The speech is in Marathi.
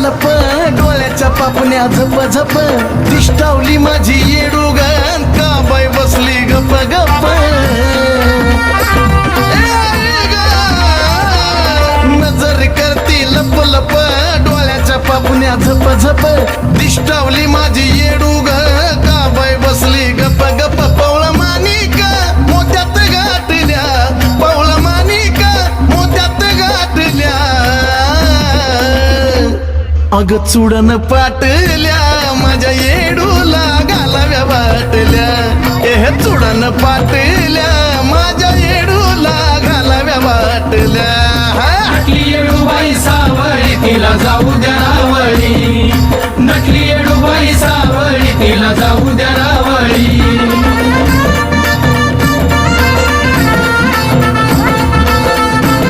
लप डोळ्याच्या झप झप. दिष्टावली माझी येडू येडूगण का बाय बसली गप गप. नजर करती लप लप. डोळ्याच्या पापण्या झप झप. दिष्टावली माझी येडू का अग चुडन पाटल्या माझ्या येडूला घालाव्या वाटल्या एह चुडन पाटल्या माझ्या येडूला घालाव्या वाटल्या हा? नटली येडूबाई सावळी तिला जाऊ द्या नकली येडू येडूबाई सावळी तिला जाऊ